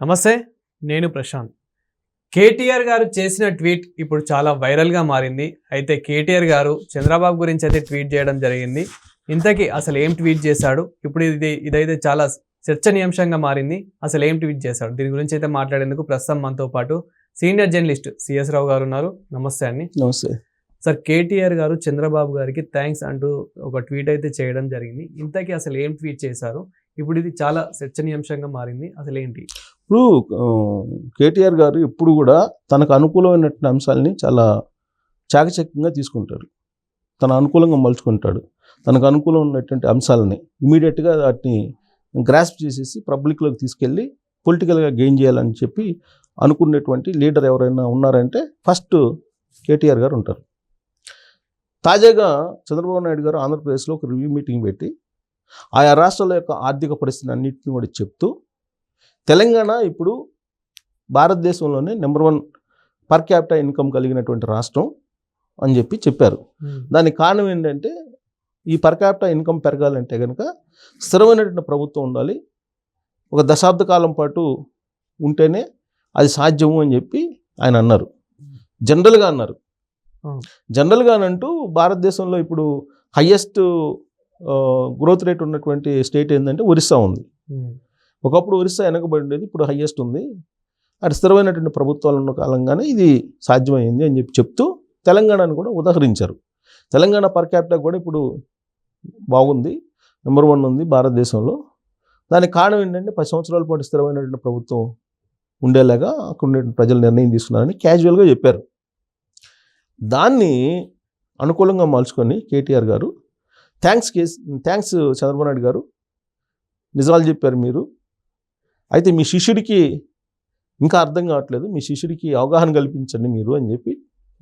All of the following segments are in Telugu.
నమస్తే నేను ప్రశాంత్. కేటీఆర్ గారు చేసిన ట్వీట్ ఇప్పుడు చాలా వైరల్గా మారింది. అయితే కేటీఆర్ గారు చంద్రబాబు గురించి అయితే ట్వీట్ చేయడం జరిగింది. ఇంతకీ అసలు ఏం ట్వీట్ చేశాడు? ఇప్పుడు ఇది ఇదైతే చాలా చర్చనీయాంశంగా మారింది. అసలు ఏం ట్వీట్ చేశాడు? దీని గురించి అయితే మాట్లాడేందుకు ప్రస్తుతం మనతో పాటు సీనియర్ జర్నలిస్ట్ సిఎస్ రావు గారు ఉన్నారు. నమస్తే అండి. నమస్తే. సార్ కేటీఆర్ గారు చంద్రబాబు గారికి థ్యాంక్స్ అంటూ ఒక ట్వీట్ అయితే చేయడం జరిగింది. ఇంతకీ అసలు ఏం ట్వీట్ చేశారు? ఇప్పుడు ఇది చాలా చర్చనీయాంశంగా మారింది. అసలు ఏంటి? ఇప్పుడు కేటీఆర్ గారు ఎప్పుడు కూడా తనకు అనుకూలమైనటువంటి అంశాలని చాలా చాకచక్యంగా తీసుకుంటాడు తన అనుకూలంగా మలుచుకుంటాడు. తనకు అనుకూలం ఉన్నటువంటి అంశాలని ఇమీడియట్గా వాటిని గ్రాస్ప్ చేసేసి పబ్లిక్లోకి తీసుకెళ్ళి పొలిటికల్గా గెయిన్ చేయాలని చెప్పి అనుకునేటువంటి లీడర్ ఎవరైనా ఉన్నారంటే ఫస్ట్ కేటీఆర్ గారు ఉంటారు. తాజాగా చంద్రబాబు నాయుడు గారు ఆంధ్రప్రదేశ్లో ఒక రివ్యూ మీటింగ్ పెట్టి ఆయా రాష్ట్రాల యొక్క ఆర్థిక పరిస్థితిని అన్నింటిని కూడా చెప్తూ తెలంగాణ ఇప్పుడు భారతదేశంలోనే number one per capita income కలిగినటువంటి రాష్ట్రం అని చెప్పి చెప్పారు. దానికి కారణం ఏంటంటే ఈ పర్ క్యాపిటల్ ఇన్కమ్ పెరగాలంటే కనుక స్థిరమైనటువంటి ప్రభుత్వం ఉండాలి. ఒక దశాబ్ద కాలం పాటు ఉంటేనే అది సాధ్యము అని చెప్పి ఆయన అన్నారు. జనరల్గా అన్నారు. జనరల్గా అంటూ భారతదేశంలో ఇప్పుడు హయ్యెస్ట్ గ్రోత్ రేట్ ఉన్నటువంటి స్టేట్ ఏంటంటే ఒరిస్సా ఉంది. ఒకప్పుడు ఒరిస్సా వెనకబడి ఉండేది ఇప్పుడు హయ్యెస్ట్ ఉంది. అటు స్థిరమైనటువంటి ప్రభుత్వాలు ఉన్న కాలంగానే ఇది సాధ్యమైంది అని చెప్పి చెప్తూ తెలంగాణను కూడా ఉదాహరించారు. తెలంగాణ పర్ క్యాపిటల్ కూడా ఇప్పుడు బాగుంది నెంబర్ వన్ ఉంది భారతదేశంలో. దానికి కారణం ఏంటంటే పది సంవత్సరాల పాటు స్థిరమైనటువంటి ప్రభుత్వం ఉండేలాగా అక్కడ ఉండే ప్రజలు నిర్ణయం తీసుకున్నారని క్యాజువల్గా చెప్పారు. దాన్ని అనుకూలంగా మలుచుకొని కేటీఆర్ గారు థ్యాంక్స్ కేస్ థ్యాంక్స్ చంద్రబాబు నాయుడు గారు నిజాలు చెప్పారు మీరు అయితే మీ శిష్యుడికి ఇంకా అర్థం కావట్లేదు. మీ శిష్యుడికి అవగాహన కల్పించండి మీరు అని చెప్పి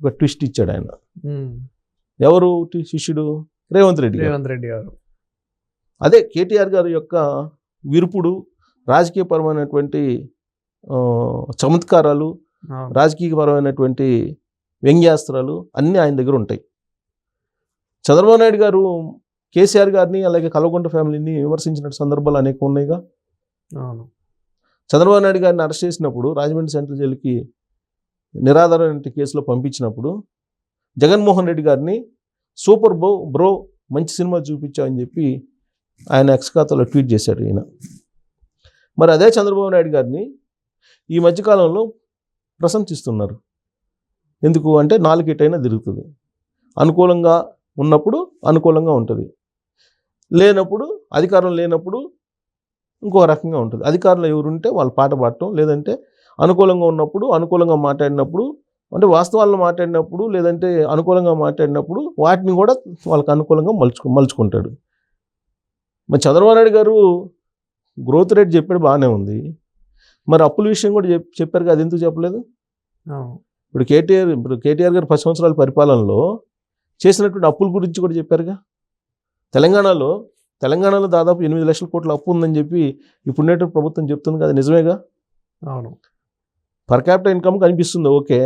ఒక ట్విస్ట్ ఇచ్చాడు ఆయన. ఎవరు శిష్యుడు? రేవంత్ రెడ్డి రేవంత్ రెడ్డి గారు. అదే కేటీఆర్ గారి యొక్క విరుపుడు రాజకీయపరమైనటువంటి చమత్కారాలు. రాజకీయపరమైనటువంటి వ్యంగ్యాస్త్రాలు అన్నీ ఆయన దగ్గర ఉంటాయి. చంద్రబాబు నాయుడు గారు కేసీఆర్ గారిని అలాగే కల్వకుంట ఫ్యామిలీని విమర్శించిన సందర్భాలు అనేక ఉన్నాయిగా. అవును. చంద్రబాబు నాయుడు గారిని అరెస్ట్ చేసినప్పుడు రాజమండ్రి సెంట్రల్ జైలుకి నిరాధారణ కేసులో పంపించినప్పుడు జగన్మోహన్ రెడ్డి గారిని సూపర్ బో బ్రో మంచి సినిమా చూపించామని చెప్పి ఆయన ఎక్స్ ఖాతాలో ట్వీట్ చేశాడు ఈయన. మరి అదే చంద్రబాబు నాయుడు గారిని ఈ మధ్యకాలంలో ప్రశంసిస్తున్నారు. ఎందుకు అంటే నాలుగేటైనా తిరుగుతుంది. అనుకూలంగా ఉన్నప్పుడు అనుకూలంగా ఉంటుంది. లేనప్పుడు అధికారం లేనప్పుడు ఇంకో రకంగా ఉంటుంది. అధికారులు ఎవరుంటే వాళ్ళు పాట పాడటం లేదంటే అనుకూలంగా ఉన్నప్పుడు అనుకూలంగా మాట్లాడినప్పుడు అంటే వాస్తవాలను మాట్లాడినప్పుడు లేదంటే అనుకూలంగా మాట్లాడినప్పుడు వాటిని కూడా వాళ్ళకి అనుకూలంగా మలుచుకు మలుచుకుంటాడు. మరి చంద్రబాబు నాయుడు గారు గ్రోత్ రేట్ చెప్పాడు బాగానే ఉంది. మరి అప్పుల విషయం కూడా చెప్ చెప్పారు కదా అది ఎందుకు చెప్పలేదు? ఇప్పుడు కేటీఆర్ ఇప్పుడు కేటీఆర్ గారు పది సంవత్సరాల పరిపాలనలో చేసినటువంటి అప్పుల గురించి కూడా చెప్పారుగా? తెలంగాణలో తెలంగాణలో దాదాపు ఎనిమిది లక్షల కోట్ల అప్పు ఉందని చెప్పి ఇప్పుడు ప్రభుత్వం చెప్తుంది కదా నిజమేగా? అవును. పర్ క్యాపిటల్ ఇన్కమ్ కనిపిస్తుంది ఓకే.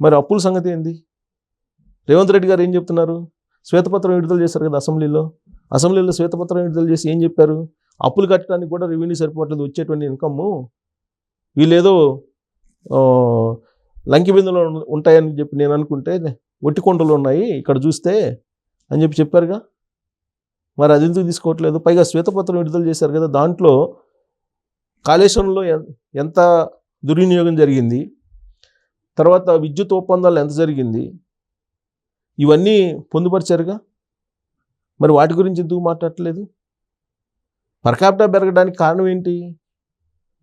మరి అప్పుల సంగతి ఏంది? రేవంత్ రెడ్డి గారు ఏం చెప్తున్నారు? శ్వేతపత్రం విడుదల చేశారు కదా అసెంబ్లీలో. అసెంబ్లీలో శ్వేతపత్రం విడుదల చేసి ఏం చెప్పారు? అప్పులు కట్టడానికి కూడా రెవెన్యూ సరిపోవట్లేదు వచ్చేటువంటి ఇన్కమ్ వీళ్ళేదో లంకి బిందులు ఉంటాయని చెప్పి నేను అనుకుంటే ఒట్టి కొండలు ఉన్నాయి ఇక్కడ చూస్తే అని చెప్పి చెప్పారుగా? మరి అది ఎందుకు తీసుకోవట్లేదు? పైగా శ్వేతపత్రం విడుదల చేశారు కదా దాంట్లో కాళేశ్వరంలో ఎంత దుర్వినియోగం జరిగింది తర్వాత విద్యుత్ ఒప్పందాలు ఎంత జరిగింది ఇవన్నీ పొందుపరిచారుగా? మరి వాటి గురించి ఎందుకు మాట్లాడట్లేదు? పర్ క్యాపిటా పెరగడానికి కారణం ఏంటి?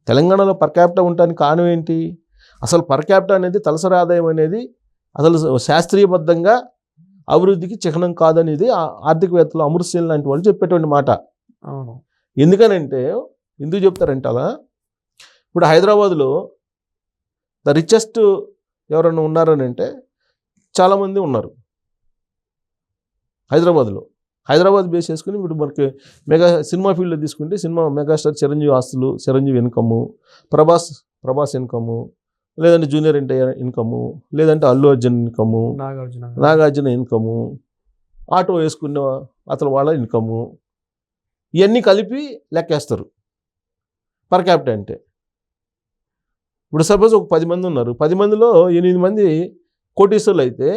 తెలంగాణలో పర్ క్యాపిటా ఉండడానికి కారణం ఏంటి? అసలు పర్ క్యాపిటా అనేది తలసరి ఆదాయం అనేది అసలు శాస్త్రీయబద్ధంగా అభివృద్ధికి చిహ్నం కాదనేది ఆర్థికవేత్తలు అమృత్సేన్ లాంటి వాళ్ళు చెప్పేటువంటి మాట. అవును. ఎందుకనంటే ఎందుకు చెప్తారంటే అలా? ఇప్పుడు హైదరాబాద్లో ద రిచెస్ట్ ఎవరైనా ఉన్నారని అంటే చాలామంది ఉన్నారు. హైదరాబాద్లో. హైదరాబాద్ బేస్ చేసుకుని ఇప్పుడు మనకి మెగా సినిమా ఫీల్డ్లో తీసుకుంటే సినిమా మెగాస్టార్ చిరంజీవి ఆస్తులు చిరంజీవి ఇన్కము ప్రభాస్ ప్రభాస్ ఇన్కము లేదంటే జూనియర్ ఎన్టీఆర్ ఇన్కము లేదంటే అల్లు అర్జున్ ఇన్కము నాగార్జున. గారు. నాగార్జున ఇన్కము ఆటో వేసుకున్న అతని వాళ్ళ ఇన్కము ఇవన్నీ కలిపి లెక్కేస్తారు. పర్ క్యాపిటల్ అంటే. ఇప్పుడు సపోజ్ ఒక పది మంది ఉన్నారు. పది మందిలో ఎనిమిది మంది కోటీశ్వర్లు అయితే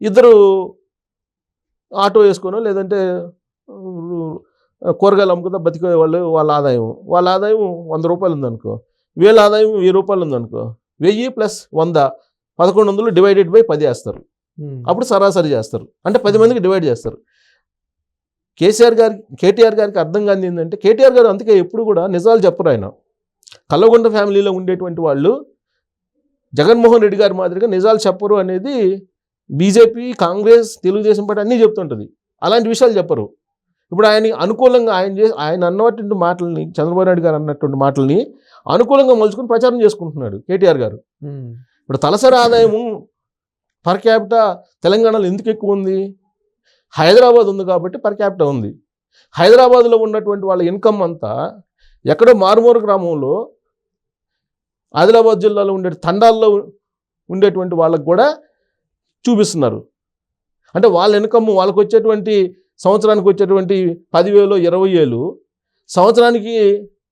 ఇద్దరు ఆటో వేసుకోనో లేదంటే కూరగాయలు అమ్ముకుంటా బతికే వాళ్ళు వాళ్ళ ఆదాయం వాళ్ళ ఆదాయం వంద రూపాయలు ఉందనుకో వీళ్ళ ఆదాయం వెయ్యి రూపాయలు ఉందనుకో వెయ్యి ప్లస్ వంద పదకొండు వందలు డివైడెడ్ బై పది వేస్తారు. అప్పుడు సరాసరి చేస్తారు. అంటే పది మందికి డివైడ్ చేస్తారు. కేసీఆర్ గారికి కేటీఆర్ గారికి అర్థం కాని ఏంటంటే కేటీఆర్ గారు అందుకే ఎప్పుడు కూడా నిజాలు చెప్పరు ఆయన. కల్లగొండ ఫ్యామిలీలో ఉండేటువంటి వాళ్ళు జగన్మోహన్ రెడ్డి గారి మాదిరిగా నిజాలు చెప్పరు అనేది బీజేపీ కాంగ్రెస్ తెలుగుదేశం పార్టీ అన్నీ చెప్తుంటుంది. అలాంటి విషయాలు చెప్పరు. ఇప్పుడు ఆయన అనుకూలంగా ఆయన చే ఆయన అన్నటువంటి మాటల్ని చంద్రబాబు నాయుడు గారు అన్నటువంటి మాటల్ని అనుకూలంగా మలుచుకుని ప్రచారం చేసుకుంటున్నాడు కేటీఆర్ గారు. ఇప్పుడు తలసరి ఆదాయము పర్ క్యాపిటా తెలంగాణలో ఎందుకు ఎక్కువ ఉంది? హైదరాబాద్ ఉంది కాబట్టి పర్ క్యాపిటా ఉంది. హైదరాబాద్లో ఉన్నటువంటి వాళ్ళ ఇన్కమ్ అంతా ఎక్కడో మారుమూరు గ్రామంలో ఆదిలాబాద్ జిల్లాలో ఉండే తండాల్లో ఉండేటువంటి వాళ్ళకు కూడా చూపిస్తున్నారు. అంటే వాళ్ళ ఇన్కమ్ వాళ్ళకి వచ్చేటువంటి సంవత్సరానికి వచ్చేటువంటి పదివేలు ఇరవై వేలు సంవత్సరానికి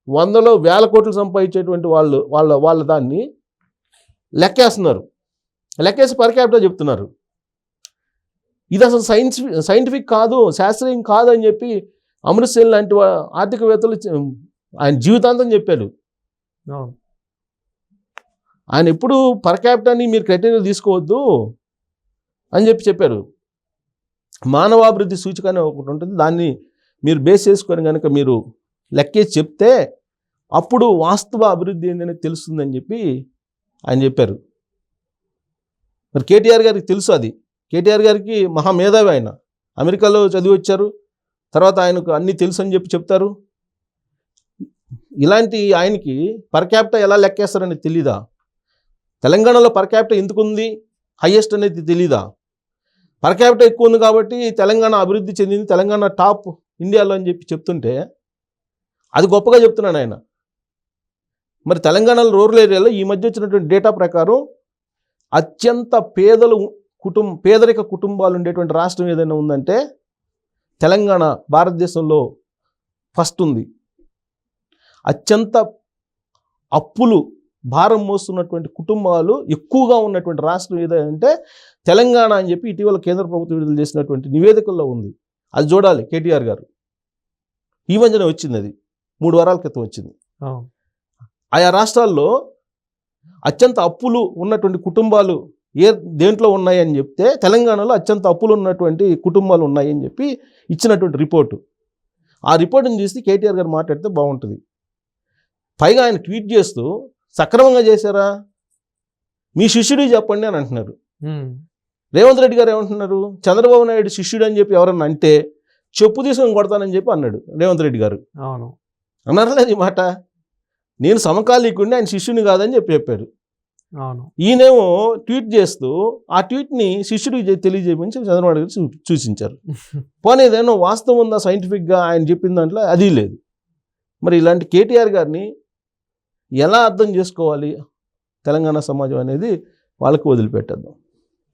వందలో వేల కోట్లు సంపాదించేటువంటి వాళ్ళు వాళ్ళ వాళ్ళ దాన్ని లెక్కేస్తున్నారు. లెక్కేసి పర్ క్యాపిటల్ చెప్తున్నారు. ఇది అసలు సైన్స్ సైంటిఫిక్ కాదు శాస్త్రీయం కాదు అని చెప్పి అమృత్ సేన్ లాంటి ఆర్థికవేత్తలు ఆయన జీవితాంతం చెప్పాడు అవును. ఆయన ఎప్పుడు పర్ క్యాపిటాని మీరు క్రైటీరియా తీసుకోవద్దు అని చెప్పి చెప్పారు. మానవాభివృద్ధి సూచిక అని ఒకటి ఉంటుంది. దాన్ని మీరు బేస్ చేసుకొని కనుక మీరు లెక్కేసి చెప్తే అప్పుడు వాస్తవ అభివృద్ధి ఏంటనేది తెలుస్తుందని చెప్పి ఆయన చెప్పారు. మరి కేటీఆర్ గారికి తెలుసు అది. కేటీఆర్ గారికి మహా మేధావి ఆయన. అమెరికాలో చదివి వచ్చారు. తర్వాత ఆయనకు అన్నీ తెలుసు అని చెప్పి చెప్తారు. ఇలాంటి ఆయనకి పర్ క్యాపిటా ఎలా లెక్కేస్తారని తెలీదా? తెలంగాణలో పర్ క్యాపిటా ఎందుకు ఉంది హయ్యెస్ట్ అనేది తెలీదా? పర్ క్యాపిటల్ ఎక్కువ ఉంది కాబట్టి తెలంగాణ అభివృద్ధి చెందింది తెలంగాణ టాప్ ఇండియాలో అని చెప్పి చెప్తుంటే అది గొప్పగా చెప్తున్నాను ఆయన. మరి తెలంగాణలో రూరల్ ఏరియాలో ఈ మధ్య వచ్చినటువంటి డేటా ప్రకారం అత్యంత పేదలు కుటుంబ పేదరిక కుటుంబాలు ఉండేటువంటి రాష్ట్రం ఏదైనా ఉందంటే తెలంగాణ భారతదేశంలో ఫస్ట్ ఉంది. అత్యంత అప్పులు భారం మోస్తున్నటువంటి కుటుంబాలు ఎక్కువగా ఉన్నటువంటి రాష్ట్రం ఏదంటే తెలంగాణ అని చెప్పి ఇటీవల కేంద్ర ప్రభుత్వం విడుదల చేసినటువంటి నివేదికల్లో ఉంది. అది చూడాలి కేటీఆర్ గారు. ఈ మధ్యనే వచ్చింది అది. మూడు వారాల క్రితం వచ్చింది. ఆయా రాష్ట్రాల్లో అత్యంత అప్పులు ఉన్నటువంటి కుటుంబాలు ఏ దేంట్లో ఉన్నాయని చెప్తే తెలంగాణలో అత్యంత అప్పులు ఉన్నటువంటి కుటుంబాలు ఉన్నాయని చెప్పి ఇచ్చినటువంటి రిపోర్టు. ఆ రిపోర్ట్ని చూసి కేటీఆర్ గారు మాట్లాడితే బాగుంటుంది. పైగా ఆయన ట్వీట్ చేస్తూ సక్రమంగా చేశారా? మీ శిష్యుడి చెప్పండి అని అంటున్నారు. రేవంత్ రెడ్డి గారు ఏమంటున్నారు? చంద్రబాబు నాయుడు శిష్యుడు అని చెప్పి ఎవరన్నా అంటే చెప్పు తీసుకొని కొడతానని చెప్పి అన్నాడు రేవంత్ రెడ్డి గారు. అవును. అన్నారా లేదు ఈ మాట? నేను సమకాలీకుడిని ఆయన శిష్యుని కాదని చెప్పి చెప్పాడు. అవును. ఈయనేమో ట్వీట్ చేస్తూ ఆ ట్వీట్ని శిష్యుడికి తెలియజేయమని చంద్రబాబు గారు సూచించారు. పోనీ ఏదైనా వాస్తవం ఉందా సైంటిఫిక్గా? ఆయన చెప్పిన దాంట్లో అది లేదు. మరి ఇలాంటి కేటీఆర్ గారిని ఎలా అర్థం చేసుకోవాలి? తెలంగాణ సమాజం అనేది వాళ్ళకి వదిలిపెట్టేద్దాం.